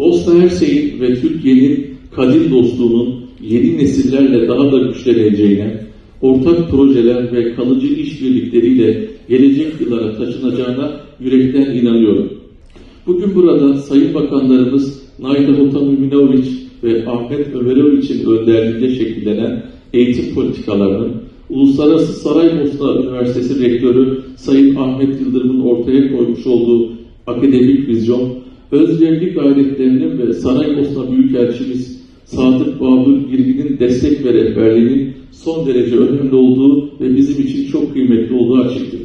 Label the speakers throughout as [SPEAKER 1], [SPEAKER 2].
[SPEAKER 1] Bosna Hersey'in ve Türkiye'nin kadim dostluğunun yeni nesillerle daha da güçleneceğine, ortak projeler ve kalıcı işbirlikleriyle gelecek yıllara taşınacağına yürekten inanıyorum. Bugün burada Sayın Bakanlarımız Naide Hotamiminovic ve Ahmet Ömeroviç'in önderliğinde şekillenen eğitim politikalarının, Uluslararası Saraybosna Üniversitesi Rektörü Sayın Ahmet Yıldırım'ın ortaya koymuş olduğu akademik vizyon, özverili gayretlerinin ve Saraybosna Büyükelçimiz Sadık Babur Girgin'in destek ve rehberliğinin son derece önemli olduğu ve bizim için çok kıymetli olduğu açıktır.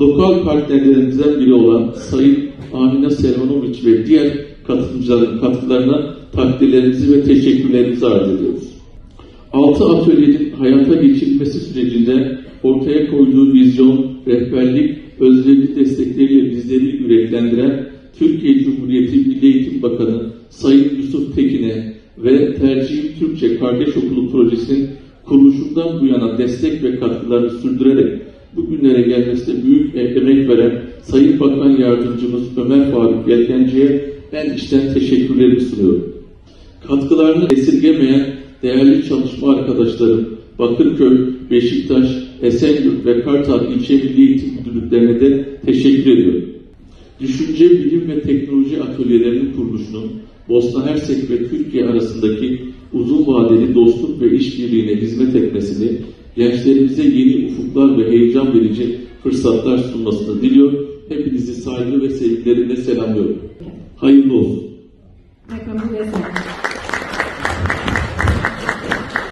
[SPEAKER 1] Lokal partnerlerimizden biri olan Sayın Amine Selmanoviç ve diğer katılımcıların katkılarına takdirlerimizi ve teşekkürlerimizi arz ediyoruz. Altı atölyenin hayata geçirilmesi sürecinde ortaya koyduğu vizyon, rehberlik, özverili destekleriyle bizleri yüreklendiren Türkiye Cumhuriyeti Milli Eğitim Bakanı Sayın Yusuf Tekin'e ve Tercihim Türkçe Kardeş Okulu Projesi'nin kuruluşundan bu yana destek ve katkılarını sürdürerek bugünlere gelmesine büyük emek veren Sayın Bakan Yardımcımız Ömer Faruk Yelkenci'ye ben içten teşekkürlerimi sunuyorum. Katkılarını esirgemeyen değerli çalışma arkadaşlarım Bakırköy, Beşiktaş, Esenyurt ve Kartal İlçe Milli Eğitim Müdürlüklerine de teşekkür ediyorum. Düşünce, Bilim ve Teknoloji Atölyelerinin kuruluşunun Bosna Hersek ve Türkiye arasındaki uzun vadeli dostluk ve işbirliğine hizmet etmesini, gençlerimize yeni ufuklar ve heyecan verici fırsatlar sunmasını diliyor. Hepinizi saygı ve sevgilerimle selamlıyorum. Hayırlı olsun.